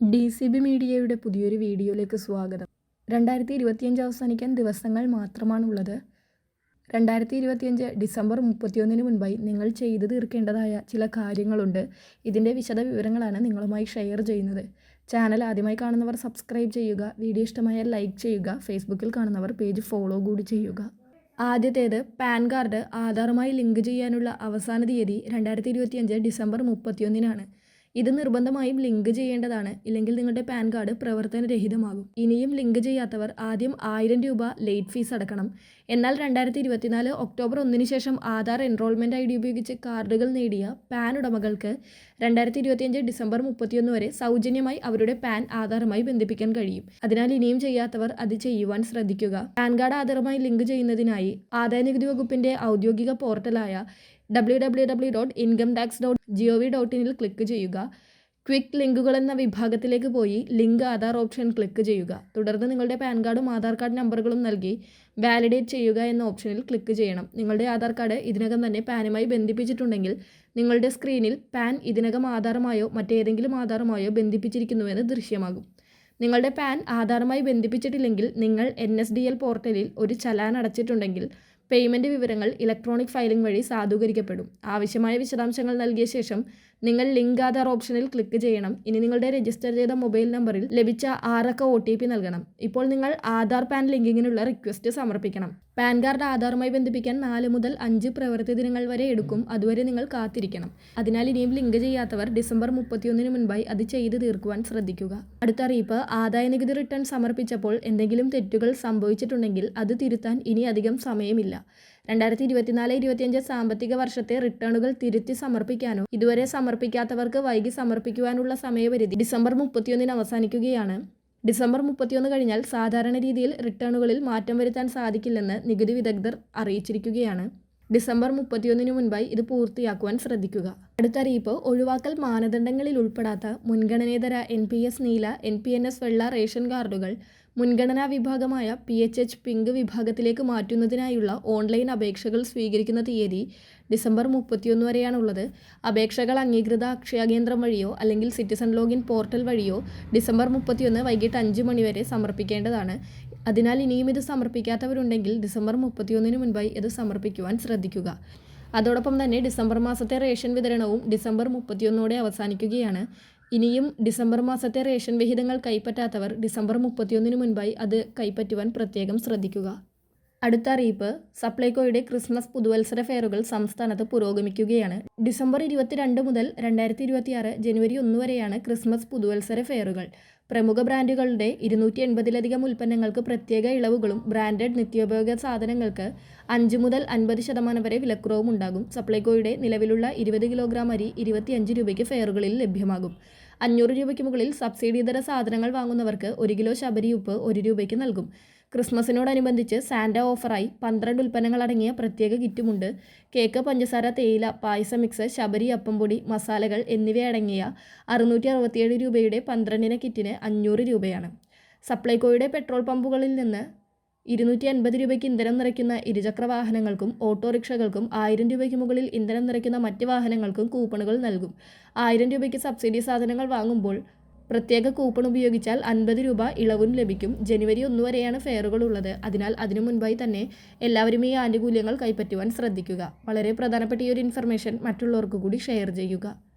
D C B മീഡിയയുടെ പുതിയൊരു വീഡിയോയിലേക്ക് സ്വാഗതം. രണ്ടായിരത്തി ഇരുപത്തിയഞ്ച് അവസാനിക്കാൻ ദിവസങ്ങൾ മാത്രമാണുള്ളത്. രണ്ടായിരത്തി ഇരുപത്തിയഞ്ച് ഡിസംബർ മുപ്പത്തിയൊന്നിന് മുൻപായി നിങ്ങൾ ചെയ്തു തീർക്കേണ്ടതായ ചില കാര്യങ്ങളുണ്ട്. ഇതിന്റെ വിശദ വിവരങ്ങളാണ് നിങ്ങളുമായി ഷെയർ ചെയ്യുന്നത്. ചാനൽ ആദ്യമായി കാണുന്നവർ സബ്സ്ക്രൈബ് ചെയ്യുക വീഡിയോ ഇഷ്ടമായാൽ ലൈക്ക് ചെയ്യുക ഫേസ്ബുക്കിൽ കാണുന്നവർ പേജ് ഫോളോ കൂടി ചെയ്യുക. ആദ്യത്തേത് പാൻ കാർഡ് ആധാറുമായി ലിങ്ക് ചെയ്യാനുള്ള അവസാന തീയതി രണ്ടായിരത്തി ഇരുപത്തിയഞ്ച് ഡിസംബർ മുപ്പത്തിയൊന്നിനാണ്. ഇത് നിർബന്ധമായും ലിങ്ക് ചെയ്യേണ്ടതാണ്. ഇല്ലെങ്കിൽ നിങ്ങളുടെ പാൻ കാർഡ് പ്രവർത്തനരഹിതമാകും. ഇനിയും ലിങ്ക് ചെയ്യാത്തവർ ആദ്യം ആയിരം രൂപ ലേറ്റ് ഫീസ് അടക്കണം. എന്നാൽ രണ്ടായിരത്തി ഇരുപത്തിനാല് ഒക്ടോബർ ഒന്നിന് ശേഷം ആധാർ എൻറോൾമെന്റ് ഐ ഡി ഉപയോഗിച്ച് കാർഡുകൾ നേടിയ പാൻ ഉടമകൾക്ക് രണ്ടായിരത്തി ഇരുപത്തിയഞ്ച് ഡിസംബർ മുപ്പത്തിയൊന്ന് വരെ സൗജന്യമായി അവരുടെ പാൻ ആധാറുമായി ബന്ധിപ്പിക്കാൻ കഴിയും. അതിനാൽ ഇനിയും ചെയ്യാത്തവർ അത് ചെയ്യുവാൻ ശ്രദ്ധിക്കുക. പാൻ കാർഡ് ആധാറുമായി ലിങ്ക് ചെയ്യുന്നതിനായി ആദായനികുതി വകുപ്പിന്റെ ഔദ്യോഗിക പോർട്ടലായ W W W dot income tax dot G O V dot ഇനിൽ click ചെയ്യുക. ക്വിക്ക് ലിങ്കുകൾ എന്ന വിഭാഗത്തിലേക്ക് പോയി ലിങ്ക് ആധാർ ഓപ്ഷൻ ക്ലിക്ക് ചെയ്യുക. തുടർന്ന് നിങ്ങളുടെ പാൻ കാർഡും ആധാർ കാർഡ് നമ്പറുകളും നൽകി വാലിഡേറ്റ് ചെയ്യുക എന്ന ഓപ്ഷനിൽ ക്ലിക്ക് ചെയ്യണം. നിങ്ങളുടെ ആധാർ കാർഡ് ഇതിനകം തന്നെ പാനുമായി ബന്ധിപ്പിച്ചിട്ടുണ്ടെങ്കിൽ നിങ്ങളുടെ സ്ക്രീനിൽ പാൻ ഇതിനകം ആധാറുമായോ മറ്റേതെങ്കിലും ആധാറുമായോ ബന്ധിപ്പിച്ചിരിക്കുന്നുവെന്ന് ദൃശ്യമാകും. നിങ്ങളുടെ പാൻ ആധാറുമായി ബന്ധിപ്പിച്ചിട്ടില്ലെങ്കിൽ നിങ്ങൾ എൻ എസ് ഡി എൽ പോർട്ടലിൽ ഒരു ചലാൻ അടച്ചിട്ടുണ്ടെങ്കിൽ പേയ്മെന്റ് വിവരങ്ങൾ ഇലക്ട്രോണിക് ഫയലിംഗ് വഴി സാധൂകരിക്കപ്പെടും. ആവശ്യമായ വിശദാംശങ്ങൾ നൽകിയ ശേഷം നിങ്ങൾ ലിങ്ക് ആധാർ ഓപ്ഷനിൽ ക്ലിക്ക് ചെയ്യണം. ഇനി നിങ്ങളുടെ രജിസ്റ്റർ ചെയ്ത മൊബൈൽ നമ്പറിൽ ലഭിച്ച ആറക്ക ഒ ടി പി നൽകണം. ഇപ്പോൾ നിങ്ങൾ ആധാർ പാൻ ലിങ്കിങ്ങിനുള്ള റിക്വസ്റ്റ് സമർപ്പിക്കണം. പാൻ കാർഡ് ആധാറുമായി ബന്ധിപ്പിക്കാൻ നാല് മുതൽ അഞ്ച് പ്രവൃത്തി ദിനങ്ങൾ വരെ എടുക്കും. അതുവരെ നിങ്ങൾ കാത്തിരിക്കണം. അതിനാൽ ഇനിയും ലിങ്ക് ചെയ്യാത്തവർ ഡിസംബർ മുപ്പത്തിയൊന്നിന് മുൻപായി അത് ചെയ്തു തീർക്കുവാൻ ശ്രദ്ധിക്കുക. അടുത്ത അറിയിപ്പ് ആദായ നികുതി റിട്ടേൺ സമർപ്പിച്ചപ്പോൾ എന്തെങ്കിലും തെറ്റുകൾ സംഭവിച്ചിട്ടുണ്ടെങ്കിൽ അത് തിരുത്താൻ ഇനി അധികം സമയമില്ല. രണ്ടായിരത്തി ഇരുപത്തിനാല് ഇരുപത്തിയഞ്ച് സാമ്പത്തിക വർഷത്തെ റിട്ടേണുകൾ തിരുത്തി സമർപ്പിക്കാനോ ഇതുവരെ സമർപ്പിക്കാത്തവർക്ക് വൈകി സമർപ്പിക്കുവാനുള്ള സമയപരിധി ഡിസംബർ മുപ്പത്തിയൊന്നിന് അവസാനിക്കുകയാണ്. ഡിസംബർ മുപ്പത്തിയൊന്ന് കഴിഞ്ഞാൽ സാധാരണ രീതിയിൽ റിട്ടേണുകളിൽ മാറ്റം വരുത്താൻ സാധിക്കില്ലെന്ന് നികുതി വിദഗ്ധർ അറിയിച്ചിരിക്കുകയാണ്. ഡിസംബർ മുപ്പത്തിയൊന്നിന് മുൻപായി ഇത് പൂർത്തിയാക്കുവാൻ ശ്രദ്ധിക്കുക. അടുത്തറിയിപ്പ് ഒഴിവാക്കൽ മാനദണ്ഡങ്ങളിൽ ഉൾപ്പെടാത്ത മുൻഗണനേതര എൻ പി എസ് നീല എൻ പി എൻ എസ് വെള്ള റേഷൻ കാർഡുകൾ മുൻഗണനാ വിഭാഗമായ പി എച്ച് എച്ച് പിങ്ക് വിഭാഗത്തിലേക്ക് മാറ്റുന്നതിനായുള്ള ഓൺലൈൻ അപേക്ഷകൾ സ്വീകരിക്കുന്ന തീയതി ഡിസംബർ മുപ്പത്തിയൊന്ന് വരെയാണുള്ളത്. അപേക്ഷകൾ അംഗീകൃത അക്ഷയ കേന്ദ്രം വഴിയോ അല്ലെങ്കിൽ സിറ്റിസൺ ലോഗിൻ പോർട്ടൽ വഴിയോ ഡിസംബർ മുപ്പത്തിയൊന്ന് വൈകിട്ട് അഞ്ച് മണിവരെ സമർപ്പിക്കേണ്ടതാണ്. അതിനാൽ ഇനിയും ഇത് സമർപ്പിക്കാത്തവരുണ്ടെങ്കിൽ ഡിസംബർ മുപ്പത്തിയൊന്നിന് മുൻപായി ഇത് സമർപ്പിക്കുവാൻ ശ്രദ്ധിക്കുക. അതോടൊപ്പം തന്നെ ഡിസംബർ മാസത്തെ റേഷൻ വിതരണവും ഡിസംബർ മുപ്പത്തിയൊന്നോടെ അവസാനിക്കുകയാണ്. ഇനിയും ഡിസംബർ മാസത്തെ റേഷൻ വിഹിതങ്ങൾ കൈപ്പറ്റാത്തവർ ഡിസംബർ മുപ്പത്തിയൊന്നിന് മുൻപായി അത് കൈപ്പറ്റുവാൻ പ്രത്യേകം ശ്രദ്ധിക്കുക. അടുത്ത അറിയിപ്പ് സപ്ലൈകോയുടെ ക്രിസ്മസ് പുതുവത്സര ഫെയറുകൾ സംസ്ഥാനത്ത് പുരോഗമിക്കുകയാണ്. ഡിസംബർ ഇരുപത്തിരണ്ട് മുതൽ രണ്ടായിരത്തി ഇരുപത്തിയാറ് ജനുവരി ഒന്ന് വരെയാണ് ക്രിസ്മസ് പുതുവത്സര ഫെയറുകൾ. പ്രമുഖ ബ്രാൻഡുകളുടെ ഇരുന്നൂറ്റി എൺപതിലധികം ഉൽപ്പന്നങ്ങൾക്ക് പ്രത്യേക ഇളവുകളും ബ്രാൻഡഡ് നിത്യോപയോഗ സാധനങ്ങൾക്ക് അഞ്ച് മുതൽ അൻപത് ശതമാനം വരെ വിലക്കുറവും ഉണ്ടാകും. സപ്ലൈകോയുടെ നിലവിലുള്ള ഇരുപത് കിലോഗ്രാം അരി ഇരുപത്തിയഞ്ച് രൂപയ്ക്ക് ഫെയറുകളിൽ ലഭ്യമാകും. അഞ്ഞൂറ് രൂപയ്ക്ക് മുകളിൽ സബ്സിഡി ഇതര സാധനങ്ങൾ വാങ്ങുന്നവർക്ക് ഒരു കിലോ ശബരി ഉപ്പ് ഒരു രൂപയ്ക്ക് നൽകും. ക്രിസ്മസിനോടനുബന്ധിച്ച് സാന്റ ഓഫറായി പന്ത്രണ്ട് ഉൽപ്പന്നങ്ങൾ അടങ്ങിയ പ്രത്യേക കിറ്റുമുണ്ട്. കേക്ക് പഞ്ചസാര തേയില പായസ മിക്സ് ശബരി അപ്പംപൊടി മസാലകൾ എന്നിവയടങ്ങിയ അറുന്നൂറ്റി അറുപത്തിയേഴ് രൂപയുടെ പന്ത്രണ്ടിന കിറ്റിന് അഞ്ഞൂറ് രൂപയാണ്. സപ്ലൈകോയുടെ പെട്രോൾ പമ്പുകളിൽ നിന്ന് ഇരുന്നൂറ്റി അൻപത് രൂപയ്ക്ക് ഇന്ധനം നിറയ്ക്കുന്ന ഇരുചക്ര വാഹനങ്ങൾക്കും ഓട്ടോറിക്ഷകൾക്കും ആയിരം രൂപയ്ക്ക് മുകളിൽ ഇന്ധനം നിറയ്ക്കുന്ന മറ്റ് വാഹനങ്ങൾക്കും കൂപ്പണുകൾ നൽകും. ആയിരം രൂപയ്ക്ക് സബ്സിഡി സാധനങ്ങൾ വാങ്ങുമ്പോൾ പ്രത്യേക കൂപ്പൺ ഉപയോഗിച്ചാൽ അൻപത് രൂപ ഇളവും ലഭിക്കും. ജനുവരി ഒന്ന് വരെയാണ് ഫെയറുകൾ ഉള്ളത്. അതിനാൽ അതിനു മുൻപായി തന്നെ എല്ലാവരും ഈ ആനുകൂല്യങ്ങൾ കൈപ്പറ്റുവാൻ ശ്രദ്ധിക്കുക. വളരെ പ്രധാനപ്പെട്ട ഈ ഒരു ഇൻഫർമേഷൻ മറ്റുള്ളവർക്ക് കൂടി ഷെയർ ചെയ്യുക.